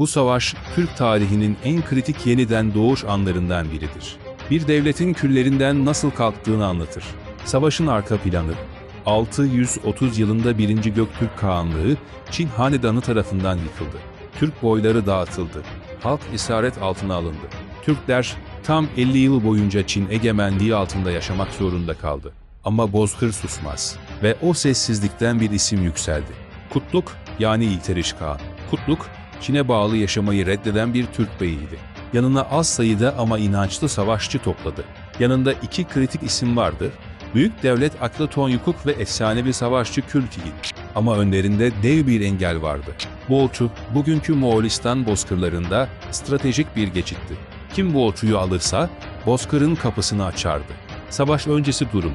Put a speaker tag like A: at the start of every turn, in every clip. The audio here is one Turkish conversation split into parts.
A: Bu savaş, Türk tarihinin en kritik yeniden doğuş anlarından biridir. Bir devletin küllerinden nasıl kalktığını anlatır. Savaşın arka planı, 630 yılında 1. Göktürk Kağanlığı, Çin Hanedanı tarafından yıkıldı. Türk boyları dağıtıldı. Halk esaret altına alındı. Türkler tam 50 yıl boyunca Çin egemenliği altında yaşamak zorunda kaldı. Ama Bozkır susmaz ve o sessizlikten bir isim yükseldi. Kutluk yani İlteriş Kağan. Kutluk, Çin'e bağlı yaşamayı reddeden bir Türk beyiydi. Yanına az sayıda ama inançlı savaşçı topladı. Yanında iki kritik isim vardı. Büyük devlet aklı Tonyukuk ve efsanevi savaşçı Kültigin. Ama önlerinde dev bir engel vardı. Bolçu, bugünkü Moğolistan bozkırlarında stratejik bir geçitti. Kim Bolçu'yu alırsa bozkırın kapısını açardı. Savaş öncesi durum.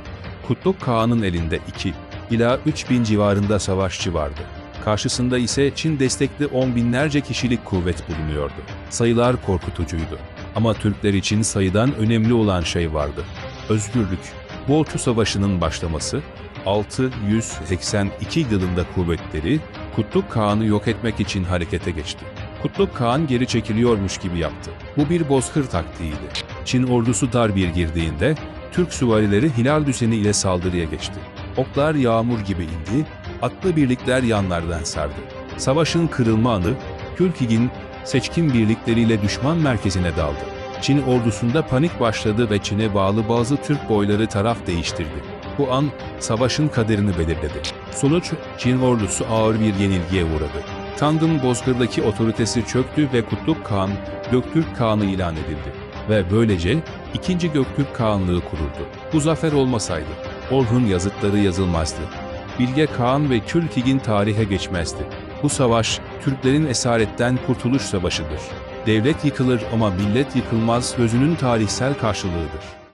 A: Kutluk Kağan'ın elinde 2 ila 3 bin civarında savaşçı vardı. Karşısında ise Çin destekli on binlerce kişilik kuvvet bulunuyordu. Sayılar korkutucuydu. Ama Türkler için sayıdan önemli olan şey vardı. Özgürlük. Bolçu Savaşı'nın başlaması, 682 yılında kuvvetleri Kutluk Kağan'ı yok etmek için harekete geçti. Kutluk Kağan geri çekiliyormuş gibi yaptı. Bu bir bozkır taktiğiydi. Çin ordusu dar bir girdiğinde Türk süvarileri hilal düzeni ile saldırıya geçti. Oklar yağmur gibi indi, atlı birlikler yanlardan sardı. Savaşın kırılma anı, Külkigin seçkin birlikleriyle düşman merkezine daldı. Çin ordusunda panik başladı ve Çin'e bağlı bazı Türk boyları taraf değiştirdi. Bu an savaşın kaderini belirledi. Sonuç Çin ordusu ağır bir yenilgiye uğradı. Tang'ın Bozkır'daki otoritesi çöktü ve Kutluk Kağan, Göktürk Kağan'ı ilan edildi. Ve böylece 2. Göktürk Kağanlığı kuruldu. Bu zafer olmasaydı Orhun yazıtları yazılmazdı. Bilge Kağan ve Külkigin tarihe geçmezdi. Bu savaş Türklerin esaretten kurtuluş savaşıdır. Devlet yıkılır ama millet yıkılmaz sözünün tarihsel karşılığıdır.